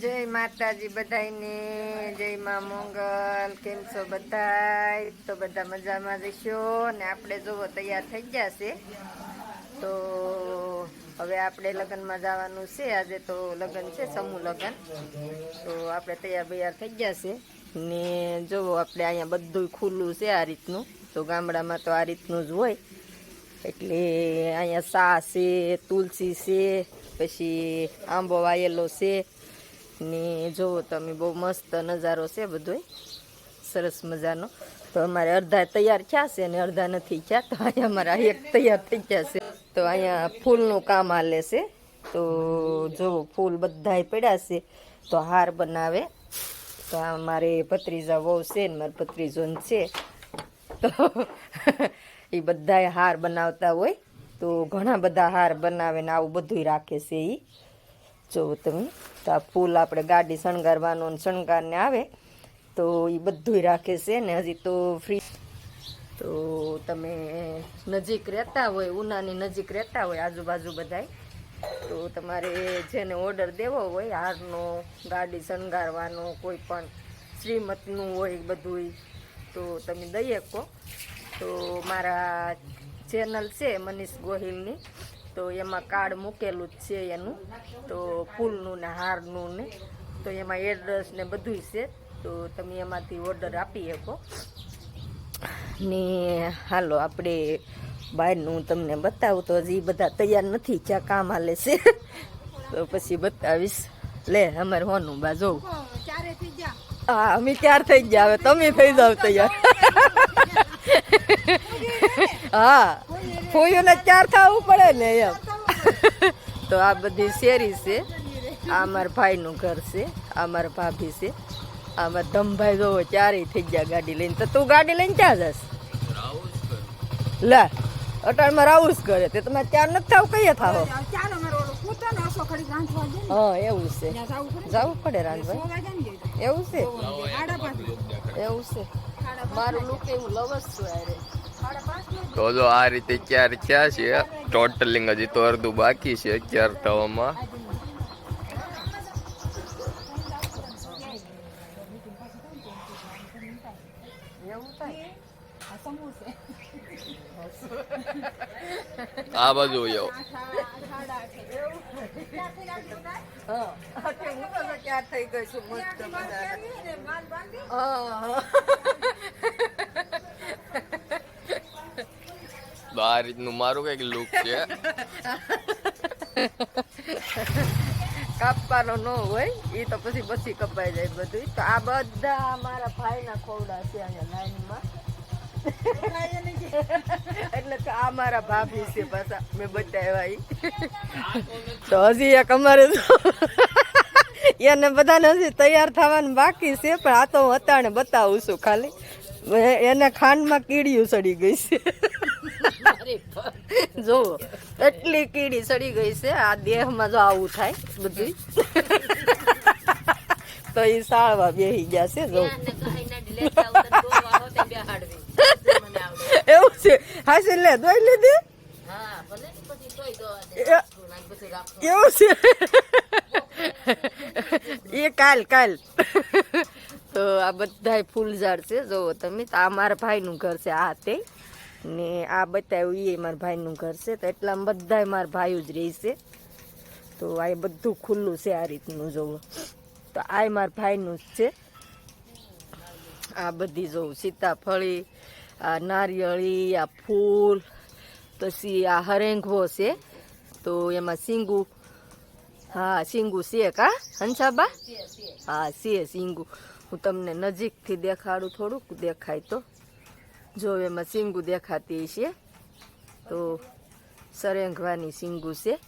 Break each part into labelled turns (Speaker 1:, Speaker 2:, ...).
Speaker 1: જય માતાજી બધાયને, જય મા મંગલ, કેમ છો બધાય? તો બધા મજામાં જશો ને આપણે જોવો તૈયાર થઈ ગયા છે. તો હવે આપણે લગ્નમાં જવાનું છે. આજે તો લગ્ન છે, સમૂહ લગ્ન. તો આપણે તૈયાર બૈયાર થઈ ગયા છે. ને જોવો આપણે અહીંયા બધું ખુલ્લું છે આ રીતનું. તો ગામડામાં તો આ રીતનું જ હોય. એટલે અહીંયા સા છે, તુલસી છે, પછી આંબો વાયેલો છે. ને જોવો તમે બહુ મસ્ત નજારો છે બધોય. સરસ મજાનો. તો અમારે અડધા તૈયાર થયા છે અને અડધા નથી થયા. તો અહીંયા અમારા એક તૈયાર થઈ ગયા છે. તો અહીંયા ફૂલનું કામ હાલે છે. તો જોવો ફૂલ બધાય પડ્યા છે, તો હાર બનાવે. તો આ મારે ભત્રીજા વહુ છે ને મારા ભત્રીજોન છે. તો એ બધાય હાર બનાવતા હોય. તો ઘણા બધા હાર બનાવે ને આવું બધુંય રાખે છે એ જોવો તમે, તો આ ફૂલ આપણે ગાડી શણગારવાનો શણગારને આવે, તો એ બધુંય રાખે છે ને હજી તો ફ્રી તો તમે નજીક રહેતા હોય, ઉનાની નજીક રહેતા હોય, આજુબાજુ બધાય, તો તમારે જેને ઓર્ડર દેવો હોય, હારનો, ગાડી શણગારવાનો, કોઈ પણ શ્રીમતનું હોય બધુંય, તો તમે દઈ શકો. તો મારા ચેનલ છે મનીષ ગોહિલની. તો એમાં કાર્ડ મૂકેલું જ છે એનું. તો ફૂલનું ને હારનું ને તો એમાં એડ્રેસ ને બધું છે. તો તમે એમાંથી ઓર્ડર આપી શકો. ને હાલો આપણે બહારનું તમને બતાવું તો હજી બધા તૈયાર નથી જ્યાં કામ હાલે છે. તો પછી બતાવીશ. લે અમારે હોનું બા જોઉં. હા અમે ક્યાર થઈ ગયા હવે તમે થઈ જાવ તૈયાર. હા. ફોઈઓને ચાર થવું પડે ને એમ? તો આ બધી શેરી છે. આ મારા ભાઈનું ઘર છે. આ મારા ભાભી છે. આ મારા ધમભાઈ જોવો ચારેય થઈ ગયા ગાડી લઈને. તો તું ગાડી લઈને ક્યાં જશ? લે અટાણમાં રાવું જ કરે. તે તમારે ચાર નથી થાવ? કઈ થાવ? હા એવું છે.
Speaker 2: જાવું પડે જઈએ.
Speaker 1: એવું છે? એવું છે. મારું લુક એવું લવસ છું અરે
Speaker 3: તો જો આ રીતે ચાર થયા છે? ટોટલિંગ હજી તો અડધું બાકી છે ચાર થવામાં?
Speaker 2: આ
Speaker 3: બાજુ આવો.
Speaker 1: ક્યાં થઈ ગઈ છું મસ્ત મજાના.
Speaker 2: ને માલ બાંધી
Speaker 1: હા
Speaker 3: તો આ રીતનું મારું કંઈક લુક છે.
Speaker 1: કાપવાનો ન હોય એ તો પછી પછી કપાઈ જાય બધું તો આ બધા મારા ભાઈના ખોવડા છે અહીંયા લાઈનમાં. એટલે તો આ મારા ભાભી છે પાછા, મેં બતાવ્યા. તો હજી એક અમારે એને બધાને હજી તૈયાર થવાનું બાકી છે, પણ આ તો હું અત્યારે બતાવું છું ખાલી. એને ખાંડમાં કીડીયું સડી ગઈ છે. જો એટલી કીડી સડી ગઈ છે આ દેહમાં જો આવું થાય બધું તો એ સાળવા બેહી ગયા છે જો. એવું છે? હાસી લે દોઈ લીધી? એવું છે? એ કાલ કાલ. તો આ બધાય ફૂલ ઝાડ છે જોવો તમે તો આ મારા ભાઈનું ઘર છે આ તે. ને આ બતાવ્યું એ મારા ભાઈનું ઘર છે તો એટલામાં બધાય મારા ભાઈઓ જ રહે છે. તો આ બધું ખુલ્લું છે આ રીતનું જોવું. તો આ મારા ભાઈનું જ છે. આ બધી જોવું સીતાફળી આ નારિયેળી આ ફૂલ પછી આ હરેંગવો છે. તો એમાં સિંગુ હા સિંગુ છે કા હંસાબા? હા છે સિંગુ. હું તમને નજીકથી દેખાડું થોડુંક દેખાય તો. જો એમાં સિંગુ દેખાતી છે તો સરેંગવાની સિંગુ છે.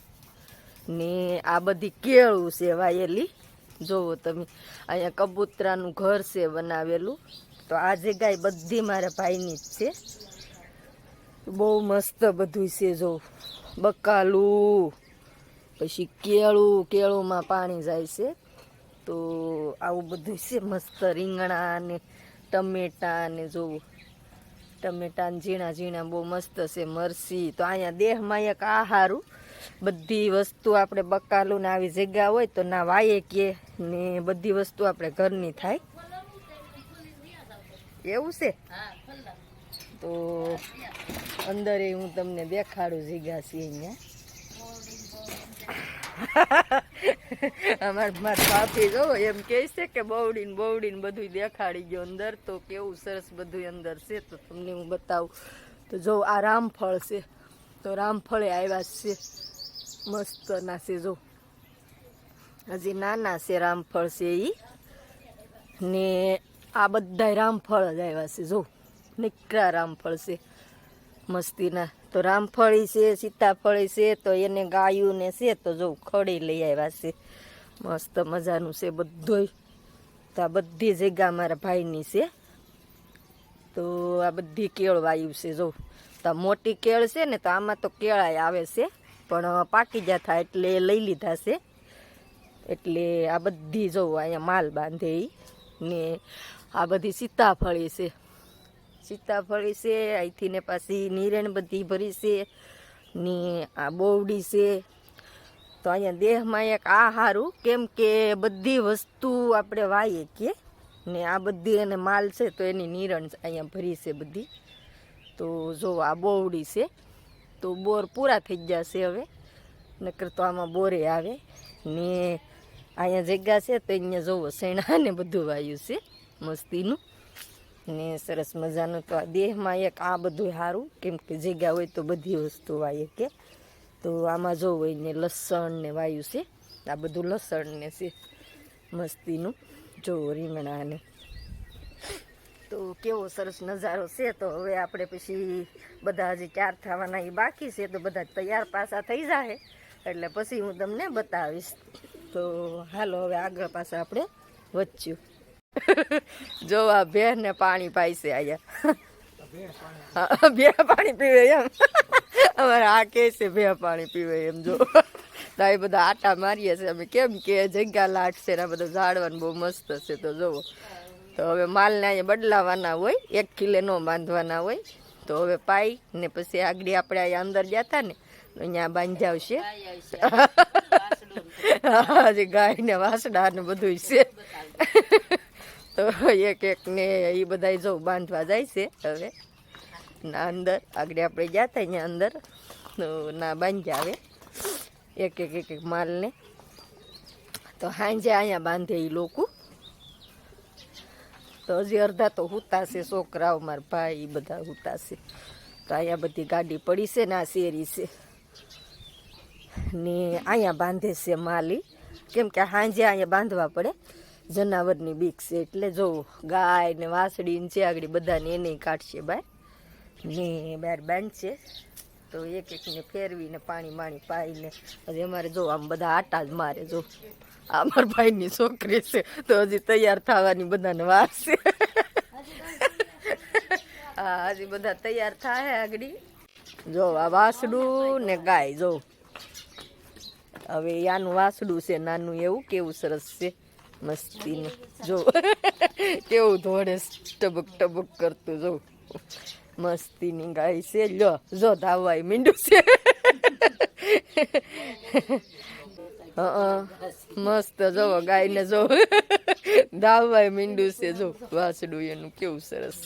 Speaker 1: ને આ બધી કેળું છે વાયેલી. જોવો તમે, અહીંયા કબૂતરાનું ઘર છે બનાવેલું. તો આ જગ્યાએ બધી મારા ભાઈની જ છે. બહુ મસ્ત બધું છે, જો. બકાલું, પછી કેળું, કેળુંમાં પાણી જાય છે. તો આવું બધું છે, મસ્ત રીંગણા ને ટમેટા ને જોવું. ટમેટા ઝીણા ઝીણા બહુ મસ્ત છે, મરસી. તો અહીંયા દેહમાં એક આ હારું બધી વસ્તુ આપણે બકાલું ને આવી જગ્યા હોય તો ના વાયે કે ને બધી વસ્તુ આપણે ઘરની થાય. એવું છે? તો અંદર હું તમને દેખાડું જગ્યા છે અહીંયા. અમાર માર પાપી જો એમ કહે છે કે બવડીને બવડીને બધું દેખાડી ગયો અંદર. તો કેવું સરસ બધું અંદર છે તો તમને હું બતાવું. તો જો આ રામફળ છે. તો રામફળે આવ્યા છે. મસ્ત ના છે જો. હજી નાના છે રામફળ છે એ ને આ બધા રામફળ જ આવ્યા છે જો. નીકળા રામફળ છે. મસ્તીના. તો રામફળી છે, સીતાફળી છે, તો એને ગાયું ને છે, તો જો ખડી લઈ આવ્યા છે. મસ્ત મજાનું છે બધુંય. તો આ બધી જગ્યા મારા ભાઈની છે. તો આ બધી કેળ વાયુ છે, જો. તો મોટી કેળ છે ને, તો આમાં તો કેળાય આવે છે. પણ પાકી ગયા થાય એટલે લઈ લીધા છે. એટલે આ બધી જો અહીંયા માલ બાંધે ને આ બધી સીતાફળી છે. સીતાફળી છે અહીંથી ને પાછી નિરણ બધી ભરી છે, ને આ બોવડી છે. તો અહીંયા દેહમાં એક આ સારું કેમ કે બધી વસ્તુ આપણે વાઈએ કે, ને આ બધી એને માલ છે, તો એની નિરણ અહીંયા ભરી છે બધી. તો જો આ બોવડી છે, તો બોર પૂરા થઈ છે હવે, નકર તો આમાં બોરે આવે. ને અહીંયા જગ્યા છે, તો અહીંયા જોવો સેણા ને બધું વાયું છે, મસ્તીનું. ને સરસ મજાનું તો આ દેહમાં એક આ બધું સારું કેમ કે જગ્યા હોય તો બધી વસ્તુ વાય કે તો આમાં જોવો ને લસણ ને વાયુ છે, આ બધું લસણ ને છે, મસ્તીનું. જોવો રીંગણાને. તો કેવો સરસ નજારો છે, તો હવે આપણે પછી બધા હજી ચાર થવાના એ બાકી છે, તો બધા તૈયાર પાછા થઈ જાય એટલે પછી હું તમને બતાવીશ. તો હાલો હવે આગળ પાછા આપણે વચ્ચ્યું જો આ ભેર ને પાણી છે અહીંયા. બે પાણી પીવે એમ. અમારે આ કે છે બે પાણી પીવે એમ જો. તો એ બધા આટા મારીએ છે. અમે કેમ કે જગ્યા લાટ છે ને આ બધું ઝાડવાનું બહુ મસ્ત છે તો જોવો તો હવે માલને અહીંયા બદલાવાના હોય એક કિલે ન બાંધવાના હોય. તો હવે પાઈ ને પછી આગળ આપણે અહીંયા અંદર ગયા હતા ને અહીંયા બાંધાવશે હજી ગાય ને વાસડા ને બધું છે. તો એક એક ને એ બધા જો બાંધવા જાય છે હવે. ના અંદર, આગળ આપણે ગયા હતા અહીંયા અંદર. ના બાંધ્યા આવે એક એક એક એક માલને. તો સાંજે અહીંયા બાંધે એ લોકો. તો હજી અડધા તો હુતાશે છોકરાઓ, મારા ભાઈ બધા હુતાશે તો અહીંયા બધી ગાડી પડી છે ને આ શેરી છે. ને અહીંયા બાંધે છે માલી. કેમ કે સાંજે અહીંયા બાંધવા પડે. જનાવરની બીક છે. એટલે જો ગાય ને વાસળી ને આગળ બધાને એને કાઢશે બહાર ને બહાર બાંધશે. તો એક એકને ફેરવીને પાણી માણી પાઈને હજી અમારે જો આમ બધા આટા જ મારે જો. અમારા ભાઈની છોકરી છે. તો હજી તૈયાર થવાની બધાને વાર છે. હા, હજી બધા તૈયાર થાય આગળ. જો આ વાસડું ને ગાય જો. હવે આનું વાસડું છે, નાનું એવું કેવું સરસ છે. મસ્તીનું. જો, કેવું ધોળે ટબક ટબક કરતું, જો. મસ્તીની ગાય છે. લો જો, ધાવાય, મીંડું છે. મસ્ત જોવો ગાયને જો. ધાવાય, મીંડું છે. જો વાસડું એનું કેવું સરસ.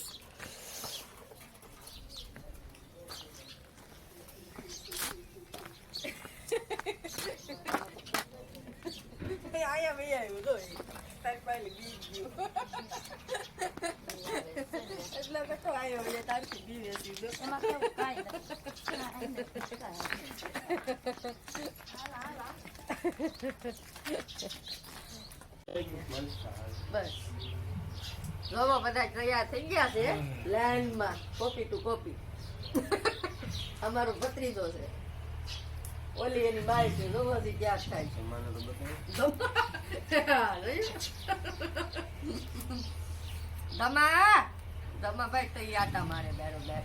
Speaker 2: એમાં કેવું કાંઈ
Speaker 1: બસ જોવો બધા તૈયાર થઈ ગયા છે લાઈનમાં કોપી ટુ કોપી અમારો ભત્રીજો છે ઓલી એની બાઈ છે જોવો ક્યાં થાય છે હા, જોયું? ધમા ધમા ભાઈ તો ઈ આટા મારે બેરો બેર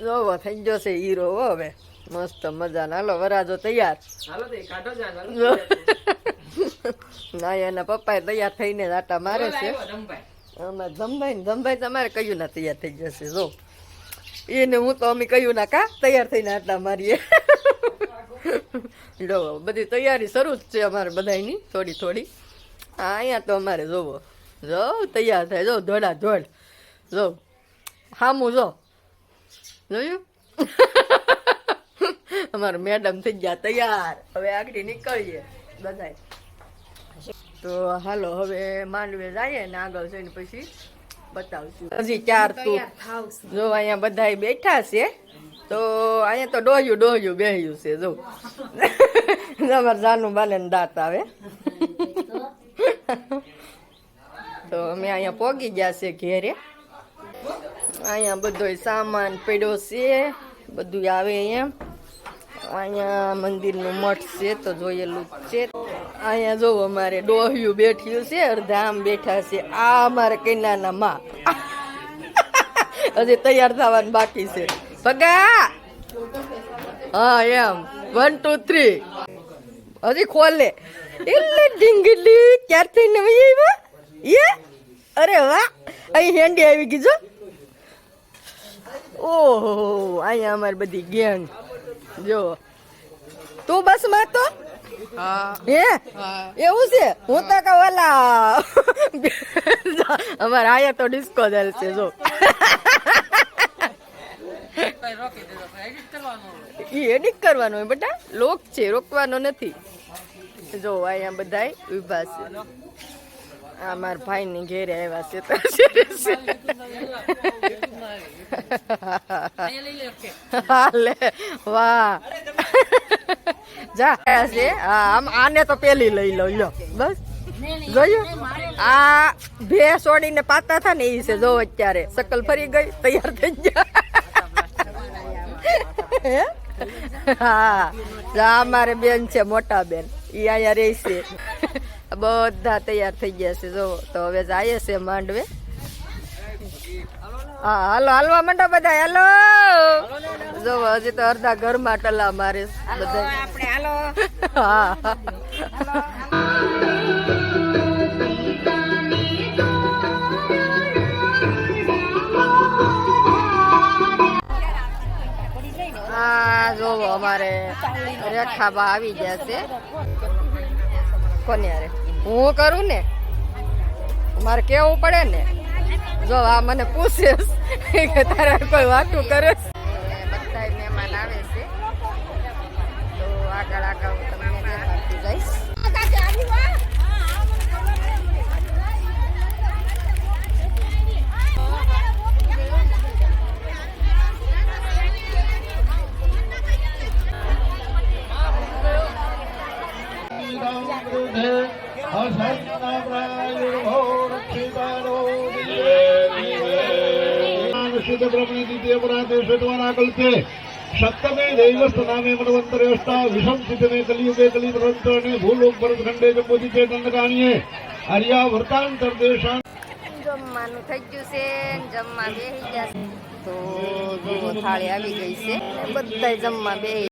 Speaker 1: જોવો થઈ ગયો છે હીરો હો હવે. મસ્ત મજાનો. હાલો વરાજો તૈયાર. જો. ના એના પપ્પા તૈયાર થઈને આટા મારે છે. અમે જમભાઈ ને જમભાઈ તમારે કયું ના તૈયાર થઈ જશે જો. એને હું તો અમે કયું ના કા? તૈયાર થઈને આટા મારીએ. જો બધી તૈયારી શરૂ જ છે અમારે બધાની થોડી થોડી. અહીંયા તો અમારે જોવો જો તૈયાર થાય જો ધોડા ધોડ જો હામું જો. જોયું? અમારે મેડમ થઈ ગયા તૈયાર. હવે આગળ નીકળીએ બધાય. તો હાલો હવે માંડવે જઈએ ને આગળ જઈને પછી બતાવશું. હજી ચાર તું જો અહીંયા બધા બેઠા છે. તો અહીંયા તો ડોહ્યું ડોહ્યું, બેહ્યું છે, જો. અમારે જાનું બાલે દાંત આવે. તો અમે અહીંયા પોગી ગયા છે ઘેરે. અહીંયા બધો સામાન પડ્યો છે બધું આવે એમ. અહીંયા મંદિરનું મઠ છે, તો જોયેલું છે. અહીંયા જો અમારે ડોહ્યું બેઠ્યું છે અડધા બેઠા છે. આ અમારે કૈનાના માં. હજી તૈયાર થવાનું બાકી છે. પગા. હા એમ. વન ટુ થ્રી હજી ખોલે. એટલે ઢીંગલી ક્યારથી નવી આવ્યા એ અરે વાહ. અહીં હેન્ડી આવી ગઈ જો. ઓહો અહીંયા અમારી બધી ગેંગ. જો. તું બસમાં તો? હે. એવું છે? હું તો કહું અમારે આયા તો ડિસ્કો ચાલશે જો. ઈ એડિટ કરવાનું હોય બેટા. લોક છે રોકવાનો નથી. જો અહીંયા બધા ઊભા છે. આ મારા ભાઈ ની ઘેરે આવ્યા છે તો હાલે વાહ. જા છે. હા આમ આને તો પેલી લઈ લો લ્યો. બસ. જોયું? આ ભે સોડીને પાતા થા ને એ છે જો અત્યારે. શકલ ફરી ગઈ તૈયાર થઈ ગયા. હે? અમારે બેન છે મોટા બેન. ઈ અહીંયા રહે છે. બધા તૈયાર થઈ ગયા છે જો તો હવે જાય છે માંડવે. હા હાલો હાલવા માંડો બધા હાલો. જો હજી તો અડધા ઘરમાં ટલા મારે બધા.
Speaker 2: આપણે હાલો.
Speaker 1: હા. હા, જોવો અમારે રેખાબા આવી ગયા છે. કોને અરે હું કરું ને? મારે કેવું પડે ને? જો, આ મને પૂછે કે તારે કોઈ વાતું કરે બધા મહેમાન આવે છે. તો આગળ આગળ તમને દેખાડતી જઈશ
Speaker 4: સપ્તમે દૈવસ્ત નામે મનવંતરે અષ્ટા વિષમ સિદ્ધને કલિયુગે કલિપ્રવંતરને ભૂલોક ભરતખંડે જંબોદિતે દંડકાણીએ આર્યા વર્તાંતર દેશાન
Speaker 1: જમવાનું થઈ ગયું છે ને જમવા બેસી ગયા છે તો જુઓ થાળી આવી ગઈ છે બધા જમવા બેસી